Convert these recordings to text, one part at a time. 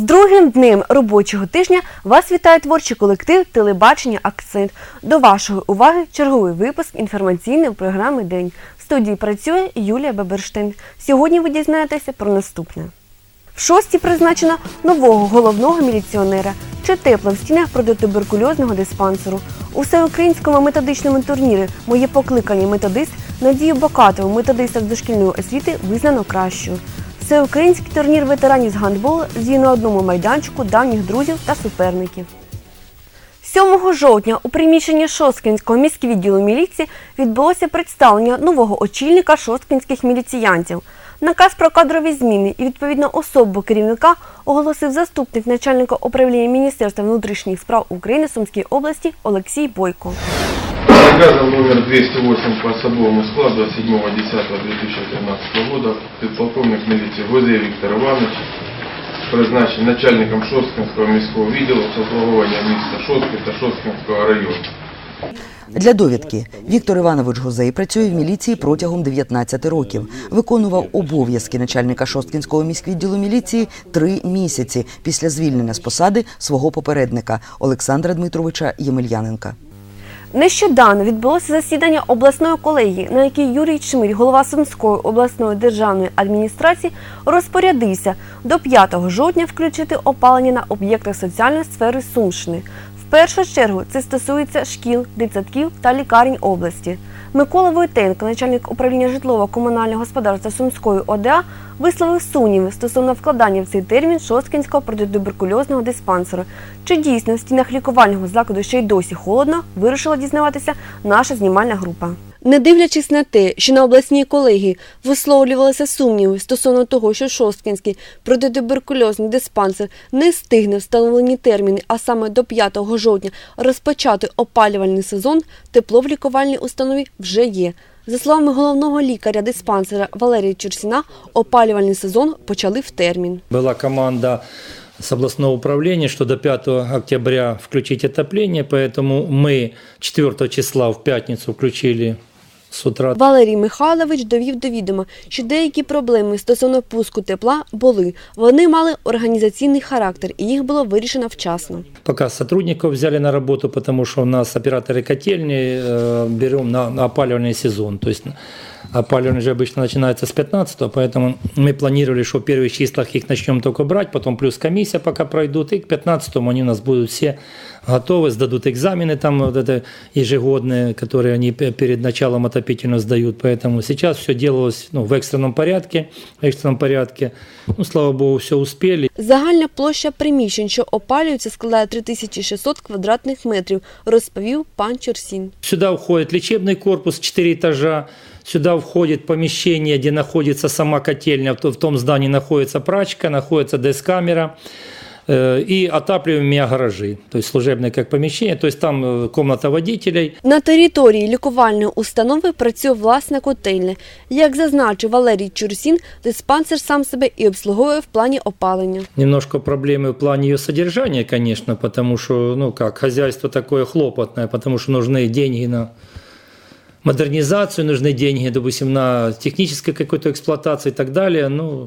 другим днем робочого тижня вас вітає творчий колектив Телебачення Акцент. До вашої уваги черговий випуск інформаційної програми День. В студії працює Юлія Беберштейн. Сьогодні ви дізнаєтеся про наступне. В шості призначено нового головного міліціонера. Чи тепло в стінах протитуберкульозного диспансеру. У всеукраїнському методичному турнірі Моє покликання методист Надію Бакатову, методиста з дошкільної освіти, визнано кращою. Всеукраїнський турнір ветеранів з гандболу зі на одному майданчику давніх друзів та суперників. 7 жовтня у приміщенні Шосткінського міського відділу міліції відбулося представлення нового очільника шосткінських міліціянтів. Наказ про кадрові зміни і відповідно особу керівника оголосив заступник начальника управління Міністерства внутрішніх справ України Сумській області Олексій Бойко. Наказом номер 208 по особовому складу 7.10.2013 года подполковник милиции Гозей Виктор Иванович призначен начальником Шосткинского міського відділу з міста Шостки та Шосткинського району. Для довідки Віктор Іванович Гозей працює в міліції протягом 19 років. Виконував обов'язки начальника Шосткінського міськвідділу міліції три місяці після звільнення з посади свого попередника Олександра Дмитровича Ємельяненка. Нещодавно відбулося засідання обласної колегії, на якій Юрій Чмирь, голова Сумської обласної державної адміністрації, розпорядився до 5 жовтня включити опалення на об'єктах соціальної сфери Сумщини. Першу чергу це стосується шкіл, дитсадків та лікарень області. Микола Войтенко, начальник управління житлово-комунального господарства Сумської ОДА, висловив сумніви стосовно вкладання в цей термін Шосткінського протитуберкульозного диспансеру. Чи дійсно в стінах лікувального закладу ще й досі холодно, вирішила дізнаватися наша знімальна група. Не дивлячись на те, що на обласній колегії висловлювалися сумніви стосовно того, що Шосткінський протитуберкульозний диспансер не встигне встановлені терміни, а саме до 5 жовтня розпочати опалювальний сезон, тепло в лікувальній установі вже є. За словами головного лікаря диспансера Валерія Чурсіна, опалювальний сезон почали в термін. Была команда с областного управления, что до 5 октября включить отопление, поэтому мы 4 числа в пятницу включили с утра. Валерій Михайлович довів до відома, що деякі проблеми стосовно пуску тепла були. Вони мали організаційний характер, і їх було вирішено вчасно. Пока сотрудников взяли на работу, потому что у нас операторы котельни э, берем на, на опаливальный сезон. То есть опаливание же обычно начинается с 15 поэтому мы планировали, что в первых числах их начнем только брать, потом плюс комиссия пока пройдут, и к 15 они у нас будут все готовы, сдадут экзамены там вот это ежегодные, которые они пе- перед началом отопительно сдают. Поэтому сейчас все делалось ну, в экстренном порядке, в экстренном порядке. Ну, слава богу, все успели. Загальна площа приміщень, що опалюються, складає 3600 квадратних метрів, розповів пан Чурсін. Сюда входит лечебный корпус, 4 этажа. Сюда входит помещение, где находится сама котельня. В то- в том здании находится прачка, находится дескамера э, и отапливаемые гаражи. То есть служебное как помещение. То есть там э, комната водителей. На території лікувальної установи працює власна котельня. Як зазначив Валерій Чурсін, диспансер сам себе і обслуговує в плані опалення. Немножко проблемы в плане ее содержания, конечно, потому что, ну как, хозяйство такое хлопотное, потому что нужны деньги на модернизацию, нужны деньги, допустим, на техническую какую-то эксплуатацию и так далее. Ну,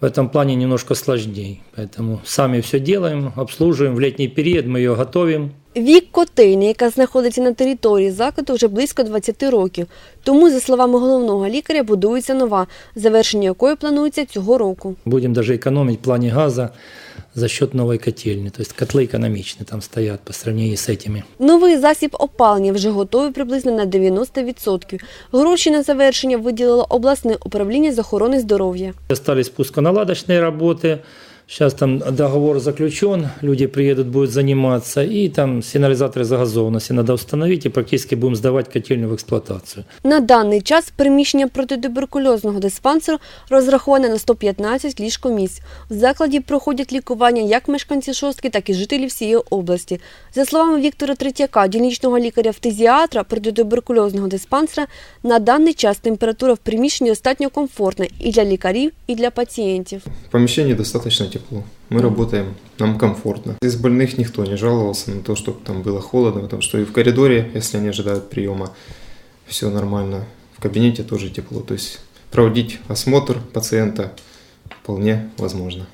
в этом плане немножко сложнее. Поэтому сами все делаем, обслуживаем. В летний период мы ее готовим. Вік котельні, яка знаходиться на території закладу, вже близько 20 років. Тому, за словами головного лікаря, будується нова, завершення якої планується цього року. Будем даже экономить в плане газа за счет новой котельни. То есть котлы экономичные там стоят по сравнению с этими. Новий засіб опалення вже готовий приблизно на 90%. Гроші на завершення виділило обласне управління з охорони здоров'я. Остались пусконаладочные работы. Сейчас там договор заключен, люди приедут, будут заниматься, и там сигнализаторы загазованности надо установить, и практически будем сдавать котельню в эксплуатацию. На даний час приміщення протитуберкульозного диспансеру розраховане на 115 ліжкомісць. В закладі проходять лікування як мешканці шостки, так і жителі всієї області. За словами Віктора Третьяка, дільничного лікаря-фтизіатра протитуберкульозного диспансера, на даний час температура в приміщенні достатньо комфортна і для лікарів, і для пацієнтів. В помещении достаточно тепло. Мы работаем, нам комфортно. Из больных никто не жаловался на то, чтобы там было холодно, потому что и в коридоре, если они ожидают приема, все нормально. В кабинете тоже тепло. То есть проводить осмотр пациента вполне возможно.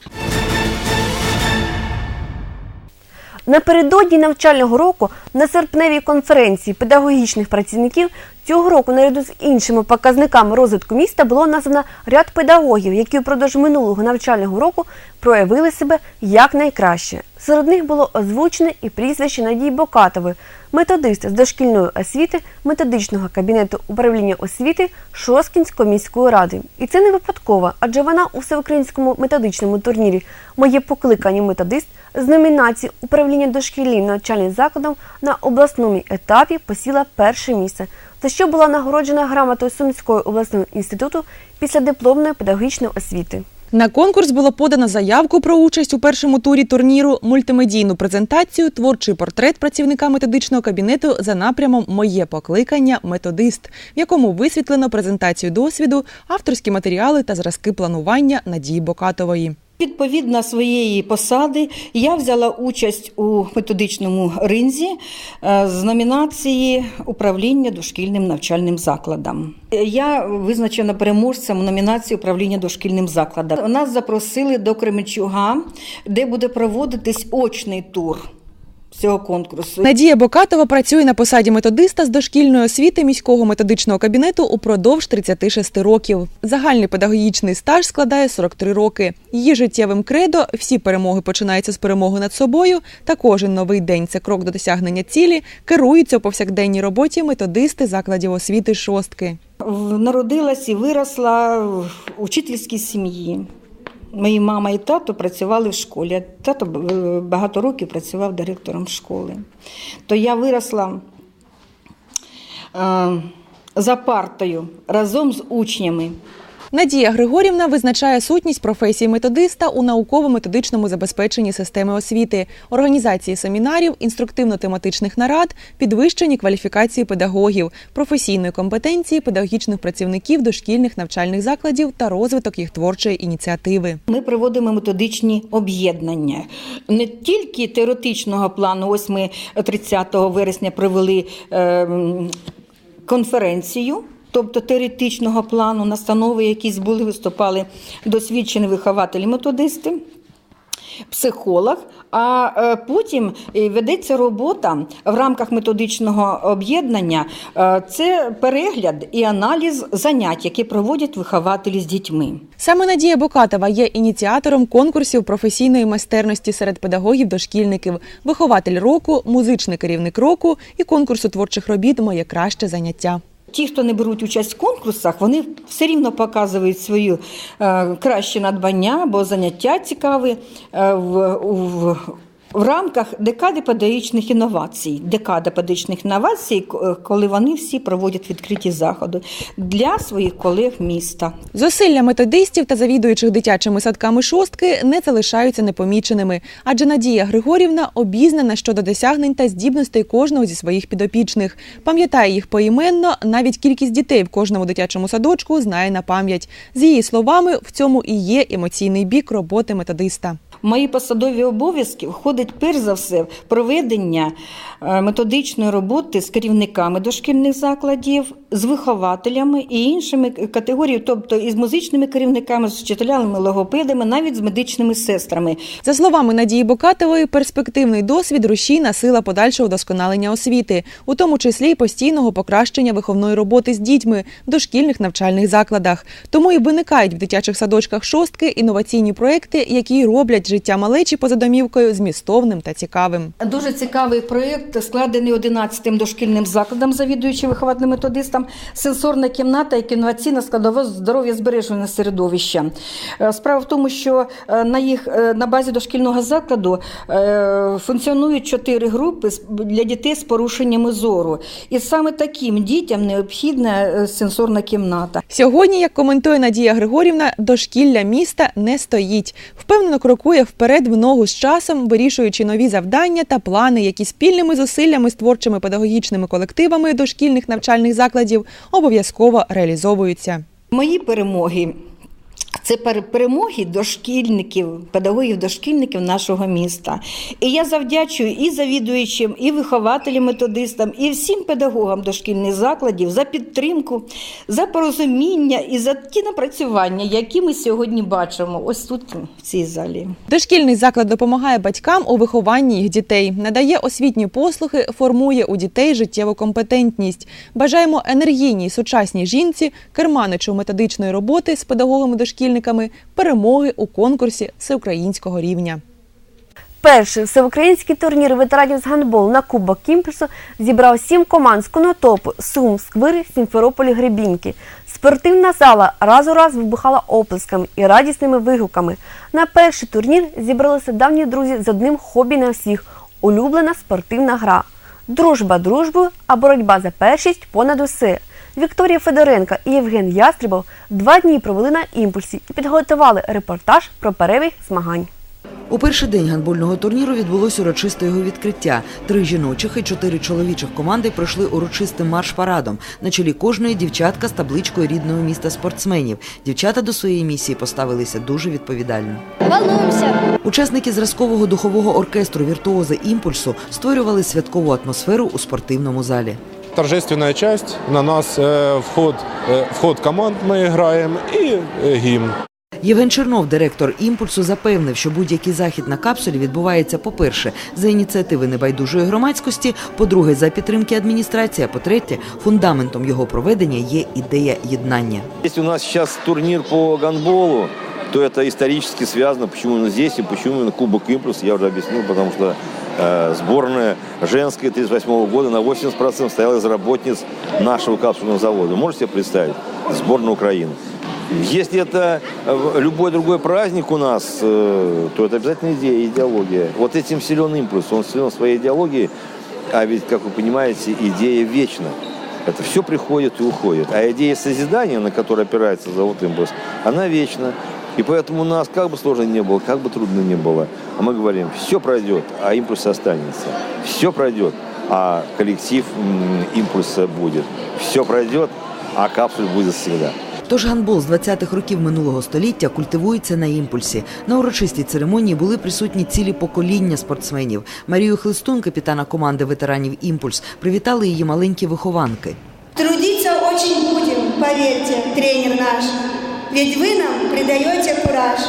Напередодні навчального року на серпневій конференції педагогічних працівників цього року наряду з іншими показниками розвитку міста було названо ряд педагогів, які впродовж минулого навчального року проявили себе якнайкраще. Серед них було озвучене і прізвище Надії Бокатової, методиста з дошкільної освіти методичного кабінету управління освіти Шоскінської міської ради. І це не випадково, адже вона у всеукраїнському методичному турнірі Моє покликання методист з номінації управління дошкільним навчальним закладом на обласному етапі посіла перше місце, за що була нагороджена грамотою Сумського обласного інституту після дипломної педагогічної освіти. На конкурс було подано заявку про участь у першому турі турніру, мультимедійну презентацію, творчий портрет працівника методичного кабінету за напрямом Моє покликання методист, в якому висвітлено презентацію досвіду, авторські матеріали та зразки планування Надії Бокатової. Відповідно своєї посади я взяла участь у методичному ринзі е, з номінації управління дошкільним навчальним закладом. Е, Я визначена переможцем у номінації управління дошкільним закладом. Нас запросили до Кременчуга, де буде проводитись очний тур цього конкурсу. Надія Бокатова працює на посаді методиста з дошкільної освіти міського методичного кабінету упродовж 36 років. Загальний педагогічний стаж складає 43 роки. Її життєвим кредо всі перемоги починаються з перемоги над собою, та кожен новий день це крок до досягнення цілі. Керуються у повсякденній роботі методисти закладів освіти шостки. Народилась і виросла в учительській сім'ї. Мої мама і тато працювали в школі. Тато е, багато років працював директором школи. То я виросла е, за партою разом з учнями. Надія Григорівна визначає сутність професії методиста у науково-методичному забезпеченні системи освіти, організації семінарів, інструктивно-тематичних нарад, підвищенні кваліфікації педагогів, професійної компетенції педагогічних працівників дошкільних навчальних закладів та розвиток їх творчої ініціативи. Ми проводимо методичні об'єднання не тільки теоретичного плану. Ось ми 30 вересня провели е, конференцію. Тобто теоретичного плану, настанови якісь були, виступали досвідчені вихователі-методисти, психолог. А е, потім е, ведеться робота в рамках методичного об'єднання. Е, Це перегляд і аналіз занять, які проводять вихователі з дітьми. Саме Надія Бокатова є ініціатором конкурсів професійної майстерності серед педагогів-дошкільників, вихователь року, музичний керівник року і конкурсу творчих робіт Моє краще заняття. Ті, хто не беруть участь в конкурсах, вони все рівно показують свої е, кращі надбання бо заняття цікаві е, в, в, рамках декади педагогічних інновацій. Декада педагогічних інновацій, коли вони всі проводять відкриті заходи для своїх колег міста. Зусилля методистів та завідуючих дитячими садками шостки не залишаються непоміченими, адже Надія Григорівна обізнана щодо досягнень та здібностей кожного зі своїх підопічних. Пам'ятає їх поіменно, навіть кількість дітей в кожному дитячому садочку знає на пам'ять. З її словами, в цьому і є емоційний бік роботи методиста. Мої посадові обов'язки входить перш за все проведення е, методичної роботи з керівниками дошкільних закладів, з вихователями і іншими категоріями, тобто із музичними керівниками, з вчителями, логопедами, навіть з медичними сестрами. За словами Надії Бокатової, перспективний досвід рушійна сила подальшого вдосконалення освіти, у тому числі й постійного покращення виховної роботи з дітьми в дошкільних навчальних закладах. Тому і виникають в дитячих садочках шостки інноваційні проекти, які роблять життя малечі поза домівкою змістовним та цікавим. Дуже цікавий проєкт, складений 11-м дошкільним закладом, завідуючим виховательним методистам. Сенсорна кімната і інноваційна складова здоров'я збереженого середовища. Е, Справа в тому, що е, на їх е, на базі дошкільного закладу функціонують чотири групи для дітей з порушеннями зору. І саме таким дітям необхідна сенсорна кімната. Сьогодні, як коментує Надія Григорівна, дошкілля міста не стоїть. Впевнено крокує вперед в ногу з часом, вирішуючи нові завдання та плани, які спільними зусиллями з творчими педагогічними колективами дошкільних навчальних закладів обов'язково реалізовуються. Мої перемоги Це пере- перемоги дошкільників, педагогів дошкільників нашого міста. І я завдячую і завідуючим, і вихователям, методистам, і всім педагогам дошкільних закладів за підтримку, за порозуміння і за ті напрацювання, які ми сьогодні бачимо ось тут, в цій залі. Дошкільний заклад допомагає батькам у вихованні їх дітей, надає освітні послуги, формує у дітей життєву компетентність. Бажаємо енергійній сучасній жінці, керманичу методичної роботи з педагогами-дошкільниками, перемоги у конкурсі всеукраїнського рівня. Перший всеукраїнський турнір ветеранів з гандболу на Кубок Кімперсу зібрав сім команд з Конотопу, Сум, Сквири, Сімферополі, Гребінки. Спортивна зала раз у раз вибухала оплесками і радісними вигуками. На перший турнір зібралися давні друзі з одним хобі на всіх – улюблена спортивна гра. Дружба дружбою, а боротьба за першість понад усе. Вікторія Федоренка і Євген Ястребов два дні провели на імпульсі і підготували репортаж про перебіг змагань. У перший день гандбольного турніру відбулось урочисте його відкриття. Три жіночих і чотири чоловічих команди пройшли урочистим марш-парадом. На чолі кожної дівчатка з табличкою рідного міста спортсменів. Дівчата до своєї місії поставилися дуже відповідально. Волнуемся. Учасники зразкового духового оркестру віртуози імпульсу створювали святкову атмосферу у спортивному залі торжественная часть. На нас э, вход, э, вход команд мы играем и э, гимн. Євген Чернов, директор імпульсу, запевнив, що будь-який захід на капсулі відбувається, по-перше, за ініціативи небайдужої громадськості, по-друге, за підтримки адміністрації, а по-третє, фундаментом його проведення є ідея єднання. Если у нас сейчас турнир по гандболу, то это исторически связано, почему именно здесь и почему именно Кубок Импульс, я уже объяснил, потому что э, сборная женская 38 года на 80% состояла из работниц нашего капсульного завода. Можете себе представить? Сборная Украины. Если это э, любой другой праздник у нас, э, то это обязательно идея, идеология. Вот этим силен импульс, он силен своей идеологией, а ведь, как вы понимаете, идея вечна. Это все приходит и уходит. А идея созидания, на которой опирается завод импульс, она вечна. И поэтому у нас, как бы сложно ни было, как бы трудно ни было, а мы говорим, все пройдет, а импульс останется. Все пройдет, а коллектив м, импульса будет. Все пройдет, а капсуль будет всегда. Тож гандбол з 20-х років минулого століття культивується на імпульсі. На урочистій церемонії були присутні цілі покоління спортсменів. Марію Хлистун, капітана команди ветеранів Імпульс, привітали її маленькі вихованки. Трудиться очень будем, поверьте, тренер наш. Ведь вы нам придаете кураж.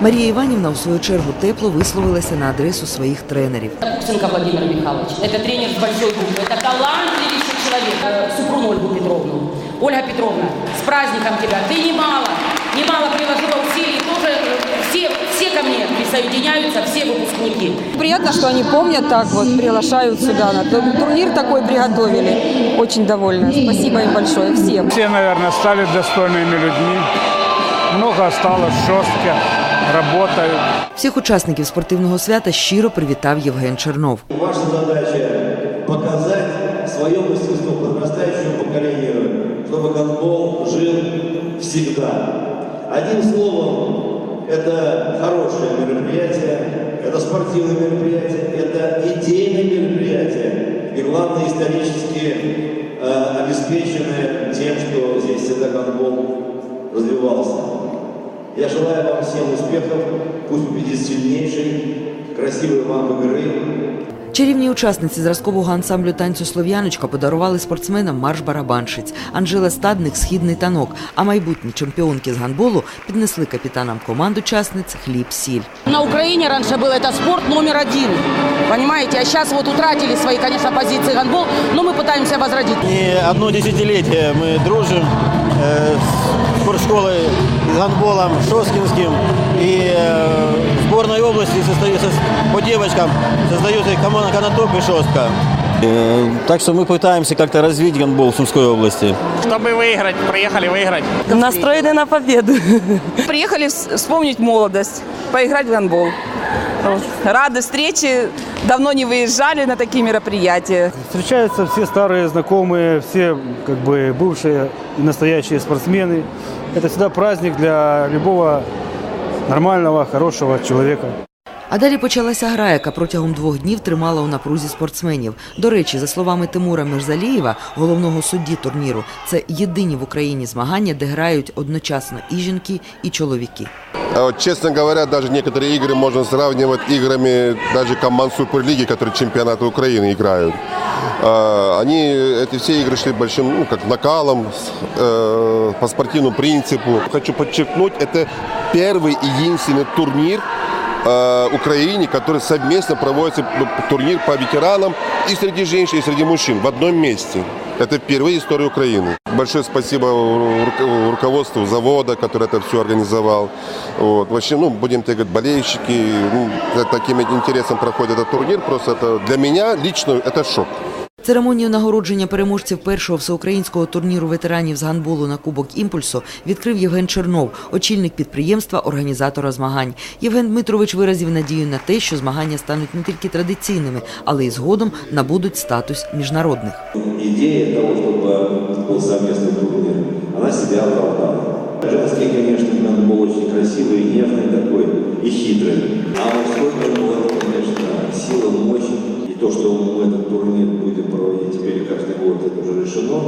Марія Іванівна, у свою чергу, тепло висловилася на адресу своїх тренерів. Куксенко Владимир Михайлович. Это тренер с большой группы. Это талантливейший человек. Э, Супругу Ольгу Петровну. Ольга Петровна, с праздником тебя. Ты немало, немало ко мне присоединяются, все выпускники. Приятно, что они помнят так вот, приглашают сюда. На ту- турнир такой приготовили. Очень довольна. Спасибо им большое всем. Все, наверное, стали достойными людьми. Много осталось жестко, работают. Всіх учасників спортивного свята щиро привітав Євген Чернов. Ваша задача показать свое мастерство подрастающему поколению, чтобы гандбол жил всегда. Одним словом, это хорошее мероприятие, это спортивное мероприятие, это идейное мероприятие. И главное, исторически э, обеспеченное тем, что здесь всегда гандбол развивался. Я желаю вам всем успехов, пусть победит сильнейший, красивой вам игры, Чарівні учасниці зразкового ансамблю танцю Слов'яночка подарували спортсменам марш барабанщиць. Анжела Стадник східний танок, а майбутні чемпіонки з гандболу піднесли капітанам команд учасниць хліб сіль. На Украине раньше был это спорт номер один. Понимаете? А сейчас вот утратили свои, конечно, позиции гандбол, но мы пытаемся возродить. Не одно десятилетие мы дружим э, с спортшколой с гандболом Шоскинским. И э, в сборной области состоится, по девочкам создается команда Конотоп и Шостка. Э, так что мы пытаемся как-то развить гандбол в Сумской области. Чтобы выиграть, приехали выиграть. Настроены на победу. Приехали вспомнить молодость, поиграть в гандбол. Рады встрече. Давно не выезжали на такие мероприятия. Встречаются все старые знакомые, все как бы бывшие и настоящие спортсмены. Это всегда праздник для любого нормального, хорошего человека. А далі почалася гра, яка протягом двох днів тримала у напрузі спортсменів. До речі, за словами Тимура Мирзалієва, головного судді турніру, це єдині в Україні змагання, де грають одночасно і жінки, і чоловіки. А вот, честно говоря, даже некоторые игры можно сравнивать играми даже команд Суперлиги, которые чемпионаты Украины играют. А, Они, эти все игры шли большим, ну, как накалом, с- э, по спортивному принципу. Хочу подчеркнуть, это первый и единственный турнир э, Украине, который совместно проводится турнир по ветеранам и среди женщин, и среди мужчин в одном месте. Это впервые в истории Украины. Большое спасибо ру- руководству завода, который это все организовал. Вот. Вообще, ну, будем так говорить, болельщики, ну, таким интересом проходит этот турнир. Просто это для меня лично это шок. Церемонію нагородження переможців першого всеукраїнського турніру ветеранів з гандболу на Кубок імпульсу відкрив Євген Чернов, очільник підприємства, організатора змагань. Євген Дмитрович виразив надію на те, що змагання стануть не тільки традиційними, але й згодом набудуть статус міжнародних. Идея того, чтобы был совместный турнир, она себя оправдала. Женский, конечно, гандбол очень красивый, и нежный такой, и хитрый. А мужской гандбол, это, конечно, сила, мощь. И то, что мы этот турнир будем это уже решено.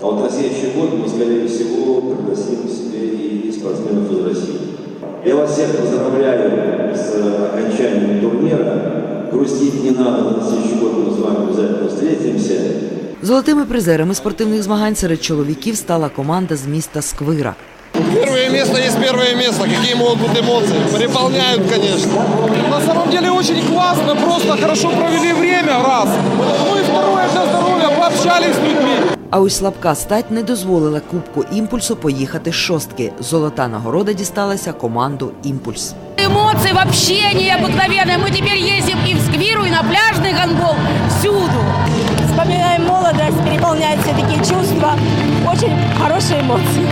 А вот на следующий год мы, скорее всего, пригласим к себе и спортсменов из России. Я вас всех поздравляю с окончанием турнира. Грустить не надо, на следующий год мы с вами обязательно встретимся. Золотими призерами спортивних змагань серед чоловіків стала команда з міста Сквира. Первое место есть первое место. Какие могут быть эмоции? Переполняют, конечно. На самом деле очень классно, просто хорошо провели время, раз. Ну и второе, для здоровья, пообщались с людьми. А ось слабка стать не дозволила Кубку імпульсу поїхати з шостки. Золота нагорода дісталася команду Імпульс. Эмоции вообще необыкновенные. Мы теперь ездим и в сквиру, и на пляжный гандбол. Всюду. Вспоминаем молодость, переполняют все такие чувства. Очень хорошие эмоции.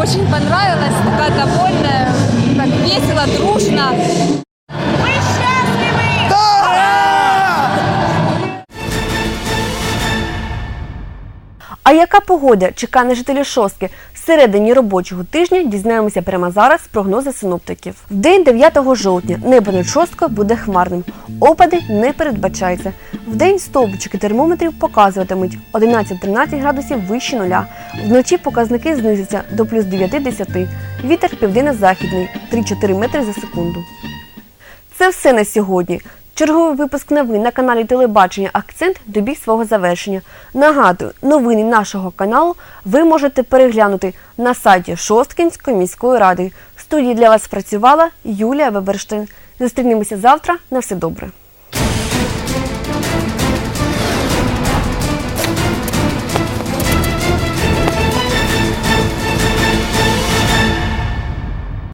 Очень понравилось, такая довольная, так весело, дружно. А яка погода чекає на жителів шостки всередині робочого тижня? Дізнаємося прямо зараз з прогнозу синоптиків. В день 9 жовтня небо над шосткою буде хмарним. Опади не передбачається. В день стовпчики термометрів показуватимуть 11-13 градусів вище нуля. Вночі показники знизяться до плюс 9-10. Вітер південно-західний 3-4 метри за секунду. Це все на сьогодні. Черговий випуск новин на каналі Телебачення Акцент добіг свого завершення. Нагадую, новини нашого каналу ви можете переглянути на сайті Шосткінської міської ради. В студії для вас працювала Юлія Веберштин. Зустрінемося завтра. На все добре.